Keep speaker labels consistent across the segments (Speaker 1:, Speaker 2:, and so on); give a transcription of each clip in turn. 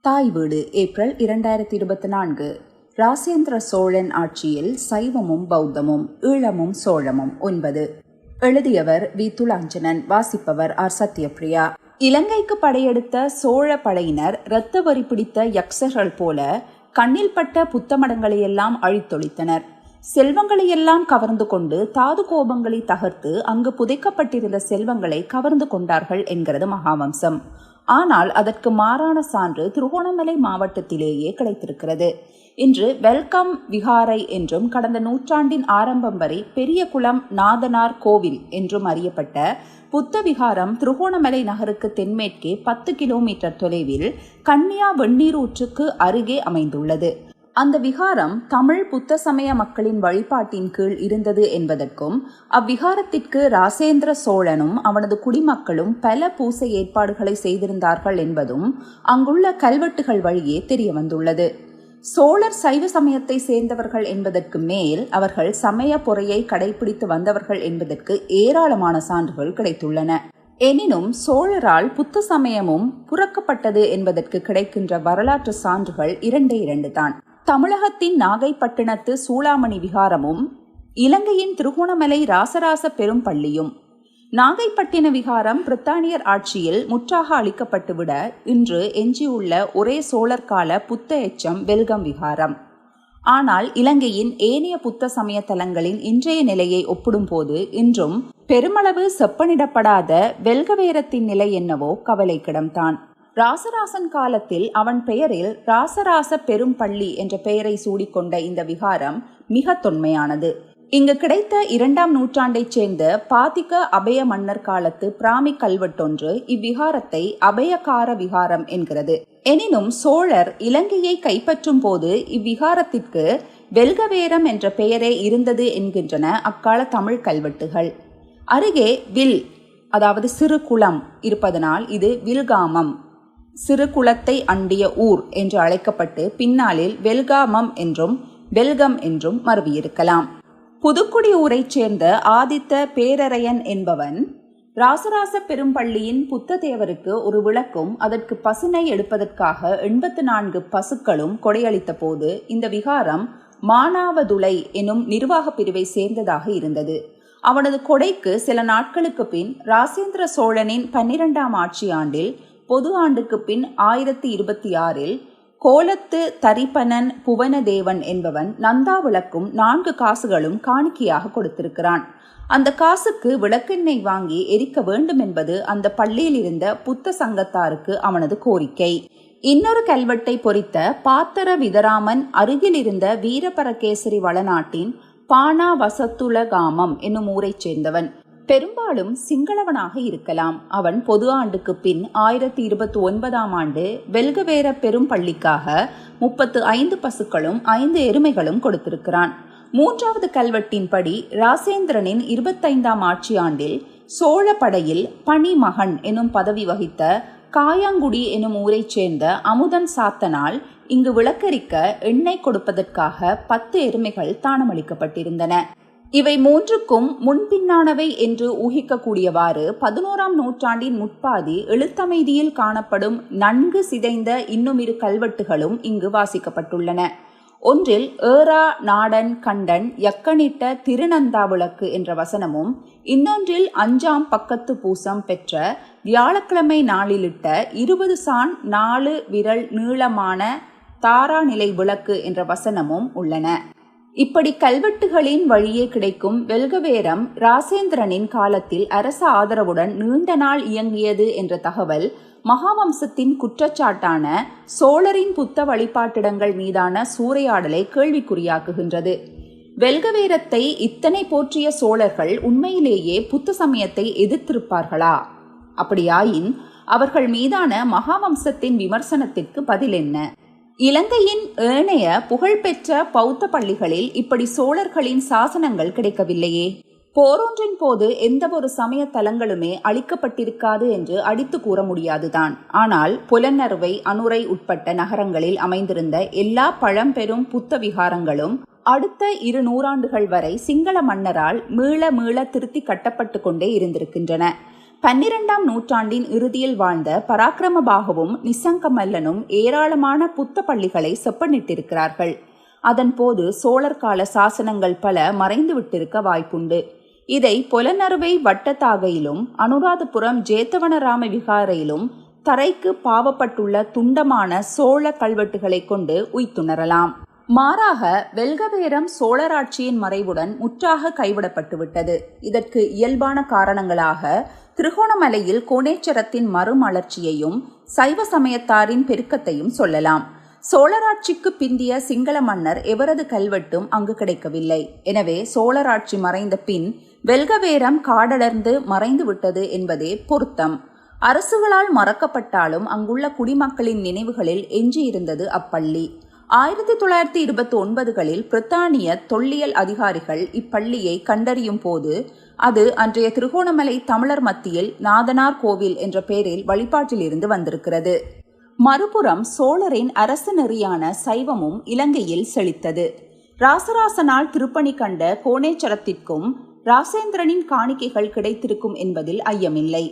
Speaker 1: தாய் வீடு ஏப்ரல் இரண்டாயிரத்தி இருபத்தி நான்கு ராசேந்திர சோழன் ஆட்சியில் சைவமும் பௌத்தமும் ஈழமும் சோழமும் ஒன்பது. எழுதியவர் வி. துலாஞ்சனன் வாசிப்பவர் ஆர். சத்யபிரியா இலங்கைக்கு படையெடுத்த சோழ படையினர் இரத்த வரி பிடித்த யக்ஷர்கள் போல கண்ணில் பட்ட புத்தமடங்களையெல்லாம் அழித்தொழித்தனர். செல்வங்களையெல்லாம் கவர்ந்து கொண்டு தாது கோபங்களை தகர்த்து அங்கு புதைக்கப்பட்டிருந்த செல்வங்களை கவர்ந்து கொண்டார்கள் என்கிறது மகாவம்சம். ஆனால் அதற்கு மாறான சான்று திருகோணமலை மாவட்டத்திலேயே கிடைத்திருக்கிறது. இன்று வெல்கம் விகாரை என்றும் கடந்த நூற்றாண்டின் ஆரம்பம் வரை பெரிய குளம் நாதனார் கோவில் என்றும் அறியப்பட்ட புத்த விகாரம் திருகோணமலை நகருக்கு தென்மேற்கே பத்து கிலோமீட்டர் தொலைவில் கன்னியா வெந்நீரூற்றுக்கு அருகே அமைந்துள்ளது. அந்த விகாரம் தமிழ் புத்த சமய மக்களின் வழிபாட்டின் கீழ் இருந்தது என்பதற்கும் அவ்விகாரத்திற்கு ராசேந்திர சோழனும் அவனது குடிமக்களும் பல பூசை ஏற்பாடுகளை செய்திருந்தார்கள் என்பதும் அங்குள்ள கல்வெட்டுகள் வழியே தெரிய வந்துள்ளது சோழர் சைவ சமயத்தை சேர்ந்தவர்கள் என்பதற்கு மேல் அவர்கள் சமய பொறையை கடைபிடித்து வந்தவர்கள் என்பதற்கு ஏராளமான சான்றுகள் கிடைத்துள்ளன. எனினும் சோழரால் புத்த சமயமும் புறக்கப்பட்டது என்பதற்கு கிடைக்கின்ற வரலாற்று சான்றுகள் இரண்டே இரண்டு தான். தமிழகத்தின் நாகைப்பட்டினத்து சூளாமணி விகாரமும் இலங்கையின் திருகோணமலை ராசராச பெரும் பள்ளியும். நாகைப்பட்டின விகாரம் பிரித்தானியர் ஆட்சியில் முற்றாக அளிக்கப்பட்டுவிட இன்று எஞ்சியுள்ள ஒரே சோழர் கால புத்த எச்சம் வெல்கம் விகாரம். ஆனால் இலங்கையின் ஏனைய புத்த சமய தலங்களின் இன்றைய நிலையை ஒப்பிடும்போது இன்றும் பெருமளவு செப்பனிடப்படாத வெல்கவேரத்தின் நிலை என்னவோ கவலைக்கிடம்தான். ராசராசன் காலத்தில் அவன் பெயரில் ராசராச பெரும் பள்ளி என்ற பெயரை சூடிக்கொண்ட இந்த விகாரம் மிக தொன்மையானது. இங்கு கிடைத்த இரண்டாம் நூற்றாண்டைச் சேர்ந்த பாதிக்க அபய மன்னர் காலத்து பிராமி கல்வெட்டொன்று இவ்விகாரத்தை அபயகார விகாரம் என்கிறது. எனினும் சோழர் இலங்கையை கைப்பற்றும் போது இவ்விகாரத்திற்கு வெல்கவேரம் என்ற பெயரே இருந்தது என்கின்றன அக்கால தமிழ் கல்வெட்டுகள். அருகே வில் அதாவது சிறு குளம் இருப்பதனால் இது வில்காமம். சிறு குளத்தை அண்டிய ஊர் என்று அழைக்கப்பட்டு பின்னாளில் வெல்காமம் என்றும் வெல்கம் என்றும் மருவியிருக்கலாம். புதுக்குடி ஊரைச் சேர்ந்த ஆதித்த பேரரையன் என்பவன் ராசராச பெரும்பள்ளியின் புத்த தேவருக்கு ஒரு விளக்கும் அதற்கு பசுனை எடுப்பதற்காக எண்பத்து நான்கு பசுக்களும் கொடையளித்த போது இந்த விகாரம் மானாவதுளை எனும் நிர்வாக பிரிவை சேர்ந்ததாக இருந்தது. அவனது கொடைக்கு சில நாட்களுக்கு பின் ராசேந்திர சோழனின் பன்னிரெண்டாம் ஆட்சி ஆண்டில் பொது ஆண்டுக்கு பின் ஆயிரத்தி இருபத்தி ஆறில் கோலத்து தரிப்பனன் புவனதேவன் என்பவன் நந்தா விளக்கும் நான்கு காசுகளும் காணிக்கையாக கொடுத்திருக்கிறான். அந்த காசுக்கு விளக்கெண்ணெய் வாங்கி எரிக்க வேண்டும் என்பது அந்த பள்ளியில் இருந்த புத்த சங்கத்தாருக்கு அவனது கோரிக்கை. இன்னொரு கல்வெட்டை பொறித்த பாத்தர விதராமன் அருகில் இருந்த வீரபரகேசரி வளநாட்டின் பானா வசத்துலகாமம் என்னும் ஊரைச் சேர்ந்தவன். பெரும்பாலும் சிங்களவனாக இருக்கலாம். அவன் பொது ஆண்டுக்கு பின் ஆயிரத்தி இருபத்தி ஒன்பதாம் ஆண்டு வெல்கவேர பெரும் பள்ளிக்காக முப்பத்து ஐந்து பசுக்களும் ஐந்து எருமைகளும் கொடுத்திருக்கிறான். மூன்றாவது கல்வெட்டின்படி ராசேந்திரனின் இருபத்தைந்தாம் ஆட்சி ஆண்டில் சோழ படையில் பணிமகன் எனும் பதவி வகித்த காயாங்குடி எனும் ஊரைச் சேர்ந்த அமுதன் சாத்தனால் இங்கு விளக்கரிக்க எண்ணெய் கொடுப்பதற்காக பத்து எருமைகள் தானமளிக்கப்பட்டிருந்தன. இவை மூன்றுக்கும் முன்பின்னானவை என்று ஊகிக்கக்கூடியவாறு பதினோராம் நூற்றாண்டின் முற்பாதி எழுத்தமைதியில் காணப்படும் நன்கு சிதைந்த இன்னுமிரு கல்வெட்டுகளும் இங்கு வாசிக்கப்பட்டுள்ளன. ஒன்றில் ஏரா நாடன் கண்டன் யக்கனிட்ட திருநந்தா விளக்கு என்ற வசனமும் இன்னொன்றில் அஞ்சாம் பக்கத்து பூசம் பெற்ற வியாழக்கிழமை நாளிலிட்ட இருபது சான் நாலு விரல் நீளமான தாராநிலை விளக்கு என்ற வசனமும் உள்ளன. இப்படி கல்வெட்டுகளின் வழியே கிடைக்கும் வெல்கவேரம் ராசேந்திரனின் காலத்தில் அரச ஆதரவுடன் நீண்ட நாள் இயங்கியது என்ற தகவல் மகாவம்சத்தின் குற்றச்சாட்டான சோழரின் புத்த வழிபாட்டிடங்கள் மீதான சூறையாடலை கேள்விக்குறியாக்குகின்றது. வெல்கவேரத்தை இத்தனை போற்றிய சோழர்கள் உண்மையிலேயே புத்த சமயத்தை எதிர்த்திருப்பார்களா? அப்படியாயின் அவர்கள் மீதான மகாவம்சத்தின் விமர்சனத்திற்கு பதில் என்ன? இலங்கையின் ஏனைய புகழ்பெற்ற பௌத்த பள்ளிகளில் இப்படி சோழர்களின் சாசனங்கள் கிடைக்கவில்லையே. போரொன்றின் போது எந்த ஒரு சமய தலங்களுமே அளிக்கப்பட்டிருக்காது என்று அடித்து கூற முடியாதுதான். ஆனால் புலனறுவை அனுரை உட்பட்ட நகரங்களில் அமைந்திருந்த எல்லா பழம்பெரும் புத்த விகாரங்களும் அடுத்த இரு நூறாண்டுகள் வரை சிங்கள மன்னரால் மீள மீள திருத்தி கட்டப்பட்டு கொண்டே இருந்திருக்கின்றன. பன்னிரெண்டாம் நூற்றாண்டின் இறுதியில் வாழ்ந்த பராக்கிரமபாகவும் நிசங்கமல்லனும் ஏராளமான புத்த பள்ளிகளை செப்பனிட்டிருக்கிறார்கள். அதன் போது சோழர் கால சாசனங்கள் பல மறைந்து விட்டிருக்க வாய்ப்புண்டு. இதை பொலனறுவை வட்டத்தாகையிலும் அனுராதபுரம் ஜேத்தவனராம விகாரையிலும் தரைக்கு பாவப்பட்டுள்ள துண்டமான சோழ கல்வெட்டுகளை கொண்டு உய்த்துணரலாம். மாறாக வெல்கவேரம் சோழராட்சியின் மறைவுடன் முற்றாக கைவிடப்பட்டுவிட்டது. இதற்கு இயல்பான காரணங்களாக திருகோணமலையில் கோணேச்சரத்தின் மறுமலர்ச்சியையும் சைவ சமயத்தாரின் பெருக்கத்தையும் சொல்லலாம். சோழராட்சிக்கு பிந்திய சிங்கள மன்னர் எவரது கல்வெட்டும் அங்கு கிடைக்கவில்லை. எனவே சோழராட்சி மறைந்த பின் வெல்கவேரம் காடலர்ந்து மறைந்து விட்டது என்பதே பொருத்தம். அரசுகளால் மறக்கப்பட்டாலும் அங்குள்ள குடிமக்களின் நினைவுகளில் எஞ்சியிருந்தது அப்பள்ளி. ஆயிரத்தி தொள்ளாயிரத்தி இருபத்தி ஒன்பதுகளில் பிரித்தானிய தொல்லியல் அதிகாரிகள் இப்பள்ளியை கண்டறியும் போது அது அன்றைய திருகோணமலை தமிழர் மத்தியில் நாதனார் கோவில் என்ற பெயரில் வழிபாட்டிலிருந்து வந்திருக்கிறது. மறுபுறம் சோழரின் அரசு நெறியான சைவமும் இலங்கையில் செழித்தது. ராசராசனால் திருப்பணி கண்ட கோணேச்சரத்திற்கும் ராசேந்திரனின் காணிக்கைகள் கிடைத்திருக்கும் என்பதில் ஐயமில்லை.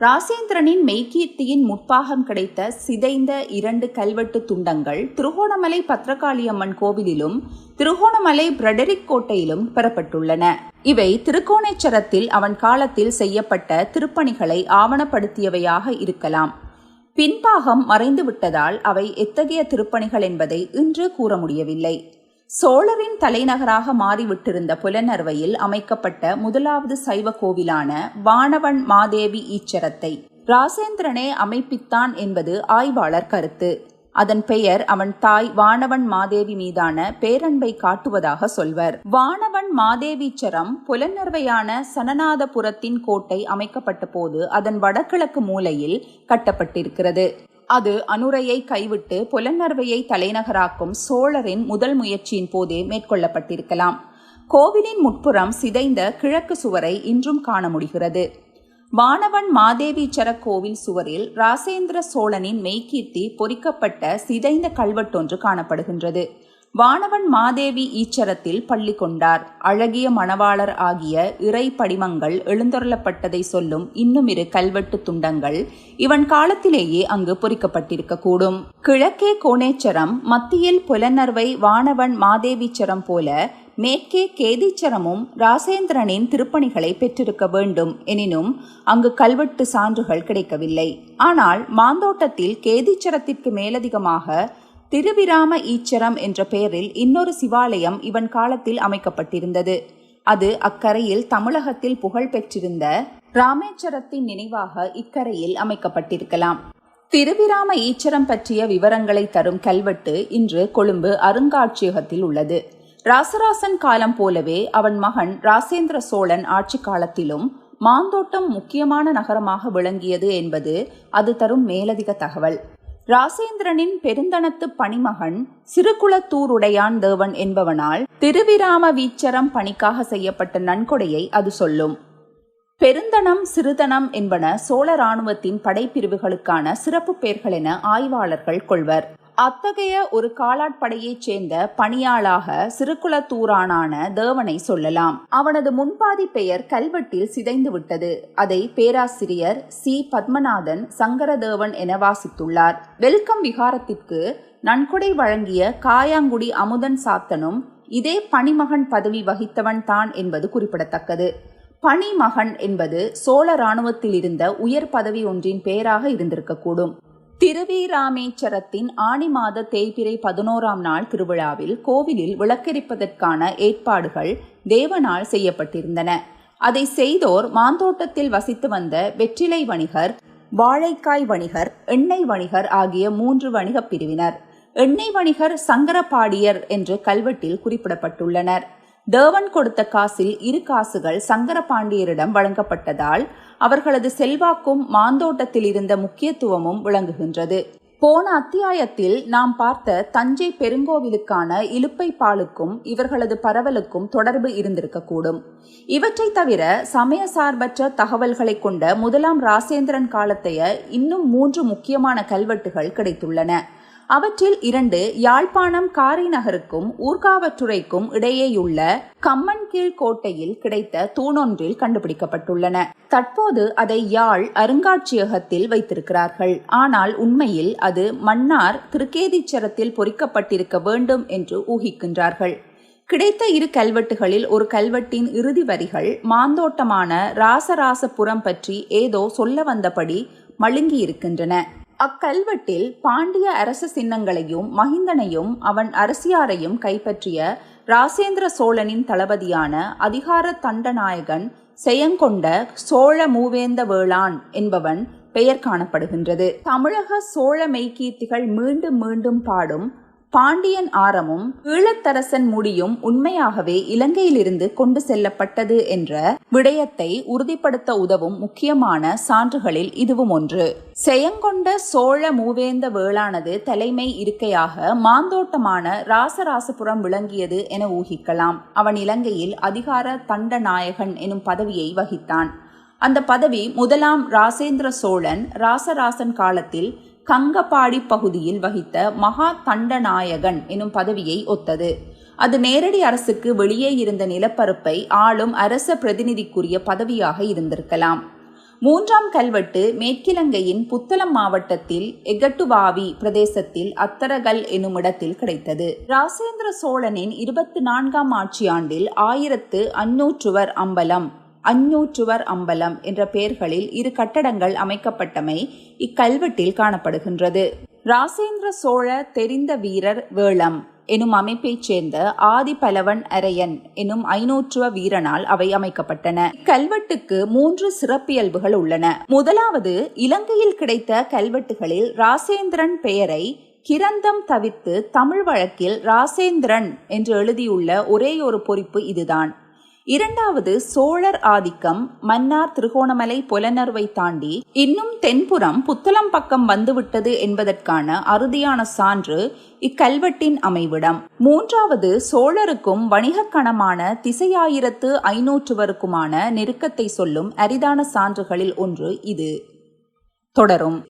Speaker 1: ராசேந்திரனின் மெய்கீர்த்தியின் முற்பாகம் கிடைத்த சிதைந்த இரண்டு கல்வெட்டு துண்டங்கள் திருகோணமலை பத்ரகாளியம்மன் கோவிலிலும் திருகோணமலை பிரடரிக் கோட்டையிலும் பெறப்பட்டுள்ளன. இவை திருக்கோணேச்சரத்தில் அவன் காலத்தில் செய்யப்பட்ட திருப்பணிகளை ஆவணப்படுத்தியவையாக இருக்கலாம். பின்பாகம் மறைந்து விட்டதால் அவை எத்தகைய திருப்பணிகள் என்பதை இன்று கூற முடியவில்லை. சோழரின் தலைநகராக மாறிவிட்டிருந்த புலனர்வையில் அமைக்கப்பட்ட முதலாவது சைவ கோவிலான வானவன் மாதேவி ஈச்சரத்தை ராசேந்திரனே அமைப்பித்தான் என்பது ஆய்வாளர் கருத்து. அதன் பெயர் அவன் தாய் வானவன் மாதேவி மீதான பேரன்பை காட்டுவதாக சொல்வர். வானவன் மாதேவீச்சரம் புலனர்வையான சனநாதபுரத்தின் கோட்டை அமைக்கப்பட்ட போது அதன் வடகிழக்கு மூலையில் கட்டப்பட்டிருக்கிறது. அது அனுரையை கைவிட்டு புலனர்வையை தலைநகராக்கும் சோழரின் முதல் முயற்சியின் போதே மேற்கொள்ளப்பட்டிருக்கலாம். கோவிலின் முட்புறம் சிதைந்த கிழக்கு சுவரை இன்றும் காண முடிகிறது. வானவன் மாதேவீச்சர கோவில் சுவரில் ராசேந்திர சோழனின் மெய்கீர்த்தி பொறிக்கப்பட்ட சிதைந்த கல்வெட்டொன்று காணப்படுகின்றது. வானவன் மாதேவி ஈச்சரத்தில் பள்ளி கொண்டார். அழகிய மணவாளர் ஆகிய இறை படிமங்கள் எழுந்தொருளப்பட்டதை சொல்லும் இன்னும் இரு கல்வெட்டு துண்டங்கள் இவன் காலத்திலேயே அங்கு பொறிக்கப்பட்டிருக்கக்கூடும். கிழக்கே கோணேச்சரம் மத்தியில் புலனர்வை வானவன் மாதேவிச்சரம் போல மேற்கே கேதீச்சரமும் ராசேந்திரனின் திருப்பணிகளை பெற்றிருக்க வேண்டும். எனினும் அங்கு கல்வெட்டு சான்றுகள் கிடைக்கவில்லை. ஆனால் மாந்தோட்டத்தில் கேதீச்சரத்திற்கு மேலதிகமாக திருவிராம ஈச்சரம் என்ற பெயரில் இன்னொரு சிவாலயம் இவன் காலத்தில் அமைக்கப்பட்டிருந்தது. அது அக்கரையில் தமிழகத்தில் புகழ் பெற்றிருந்த ராமேச்சரத்தின் நினைவாக இக்கரையில் அமைக்கப்பட்டிருக்கலாம். திருவிராம ஈச்சரம் பற்றிய விவரங்களை தரும் கல்வெட்டு இன்று கொழும்பு அருங்காட்சியகத்தில் உள்ளது. ராசராசன் காலம் போலவே அவன் மகன் ராசேந்திர சோழன் ஆட்சி காலத்திலும் மாந்தோட்டம் முக்கியமான நகரமாக விளங்கியது என்பது அது தரும் மேலதிக தகவல். ராசேந்திரனின் பெருந்தனத்து பணிமகன் சிறுகுளத்தூருடையான் தேவன் என்பவனால் திருவிராம வீச்சரம் பணிக்காக செய்யப்பட்ட நன்கொடையை அது சொல்லும். பெருந்தனம் சிறுதனம் என்பன சோழ இராணுவத்தின் படைப்பிரிவுகளுக்கான சிறப்பு பெயர்கள் என ஆய்வாளர்கள் கொள்வர். அத்தகைய ஒரு காலாட்படையைச் சேர்ந்த பணியாளாக சிறுகுளத்தூரானான தேவனை சொல்லலாம். அவனது முன்பாதி பெயர் கல்வெட்டில் சிதைந்து விட்டது. அதை பேராசிரியர் சி. பத்மநாதன் சங்கரதேவன் என வாசித்துள்ளார். வெல்கம் விகாரத்திற்கு நன்கொடை வழங்கிய காயாங்குடி அமுதன் சாத்தனும் இதே பணிமகன் பதவி வகித்தவன் தான் என்பது குறிப்பிடத்தக்கது. பணிமகன் என்பது சோழ இராணுவத்தில் இருந்த உயர் பதவி ஒன்றின் பெயராக இருந்திருக்கக்கூடும். திருவீராமேச்சரத்தின் ஆணி மாத தேய்பிரை பதினோராம் நாள் திருவிழாவில் கோவிலில் விளக்கெரிப்பதற்கான ஏற்பாடுகள் தேவனால் செய்யப்பட்டிருந்தன. அதை செய்தோர் மாந்தோட்டத்தில் வசித்து வந்த வெற்றிலை வணிகர் வாழைக்காய் வணிகர் எண்ணெய் வணிகர் ஆகிய மூன்று வணிகப் பிரிவினர். எண்ணெய் வணிகர் சங்கரபாடியர் என்று கல்வெட்டில் குறிப்பிடப்பட்டுள்ளனர். தேவன் கொடுத்த காசில் இரு காசுகள் சங்கரபாண்டியரிடம் வழங்கப்பட்டதால் அவர்களது செல்வாக்கும் மாந்தோட்டத்தில் இருந்த முக்கியத்துவமும் விளங்குகின்றது. போன அத்தியாயத்தில் நாம் பார்த்த தஞ்சை பெருங்கோவிலுக்கான இலுப்பை பாலுக்கும் இவர்களது பரவலுக்கும் தொடர்பு இருந்திருக்கக்கூடும். இவற்றை தவிர சமய சார்பற்ற தகவல்களை கொண்ட முதலாம் ராசேந்திரன் காலத்தைய இன்னும் மூன்று முக்கியமான கல்வெட்டுகள் கிடைத்துள்ளன. அவற்றில் இரண்டு யாழ்ப்பாணம் காரைநகருக்கும் ஊர்காவற்றுறைக்கும் இடையேயுள்ள கம்மன்கீழ் கோட்டையில் கிடைத்த தூணொன்றில் கண்டுபிடிக்கப்பட்டுள்ளன. தற்போது அதை யாழ் அருங்காட்சியகத்தில் வைத்திருக்கிறார்கள். ஆனால் உண்மையில் அது மன்னார் திருக்கேதீச்சரத்தில் பொறிக்கப்பட்டிருக்க வேண்டும் என்று ஊகிக்கின்றார்கள். கிடைத்த இரு கல்வெட்டுகளில் ஒரு கல்வெட்டின் இறுதி வரிகள் மாந்தோட்டமான ராசராசபுரம் பற்றி ஏதோ சொல்ல வந்தபடி மழுங்கி இருக்கின்றன அக்கல்வெட்டில் பாண்டிய அரச சின்னங்களையும் மகிந்தனையும் அவன் அரசியாரையும் கைப்பற்றிய ராசேந்திர சோழனின் தளபதியான அதிகார தண்டநாயகன் செயங்கொண்ட சோழ மூவேந்த வேளான் என்பவன் பெயர் காணப்படுகின்றது. தமிழக சோழ மெய்கீர்த்திகள் மீண்டும் மீண்டும் பாடும் பாண்டியன் ஆரமும் ஈழத்தரசன் முடியும் உண்மையாகவே இலங்கையிலிருந்து கொண்டு செல்லப்பட்டது என்ற விடயத்தை உறுதிப்படுத்த உதவும் முக்கியமான சான்றுகளில் இதுவும் ஒன்று. செயங்கொண்ட சோழ மூவேந்த வேளானது தலைமை இருக்கையாக மாந்தோட்டமான ராசராசபுரம் விளங்கியது என ஊகிக்கலாம். அவன் இலங்கையில் அதிகார தண்டநாயகன் எனும் பதவியை வகித்தான். அந்த பதவி முதலாம் ராசேந்திர சோழன் ராசராசன் காலத்தில் கங்கபாடி பகுதியில் வகித்த மகா தண்டநாயகன் எனும் பதவியை ஒத்தது. அது நேரடி அரசுக்கு வெளியே இருந்த நிலப்பரப்பை ஆளும் அரச பிரதிநிதிக்குரிய பதவியாக இருந்திருக்கலாம். மூன்றாம் கல்வெட்டு மேற்கிலங்கையின் புத்தளம் மாவட்டத்தில் எகட்டுவாவி பிரதேசத்தில் அத்தரகல் எனும் இடத்தில் கிடைத்தது. ராசேந்திர சோழனின் இருபத்தி நான்காம் ஆட்சியாண்டில் ஆயிரத்து அன்னூற்றுவர் அம்பலம் அஞ்சூற்றுவர் அம்பலம் என்ற பெயர்களில் இரு கட்டடங்கள் அமைக்கப்பட்டமை இக்கல்வெட்டில் காணப்படுகின்றது. ராசேந்திர சோழ தெரிந்த வீரர் வேளம் எனும் அமைப்பைச் சேர்ந்த ஆதிபலவன் அரையன் எனும் ஐநூற்றுவ வீரனால் அவை அமைக்கப்பட்டன. கல்வெட்டுக்கு மூன்று சிறப்பியல்புகள் உள்ளன. முதலாவது இலங்கையில் கிடைத்த கல்வெட்டுகளில் ராசேந்திரன் பெயரை கிரந்தம் தவிர்த்து தமிழ் வழக்கில் ராசேந்திரன் என்று எழுதியுள்ள ஒரே ஒரு பொறிப்பு இதுதான். இரண்டாவது சோழர் ஆதிக்கம் மன்னார் திருகோணமலை புலனர்வை தாண்டி இன்னும் தென்புறம் புத்தளம் பக்கம் வந்துவிட்டது என்பதற்கான அறுதியான சான்று இக்கல்வெட்டின் அமைவிடம். மூன்றாவது சோழருக்கும் வணிகக்கணமான திசையாயிரத்து ஐநூற்றுவருக்குமான நெருக்கத்தை சொல்லும் அரிதான சான்றுகளில் ஒன்று இது. தொடரும்.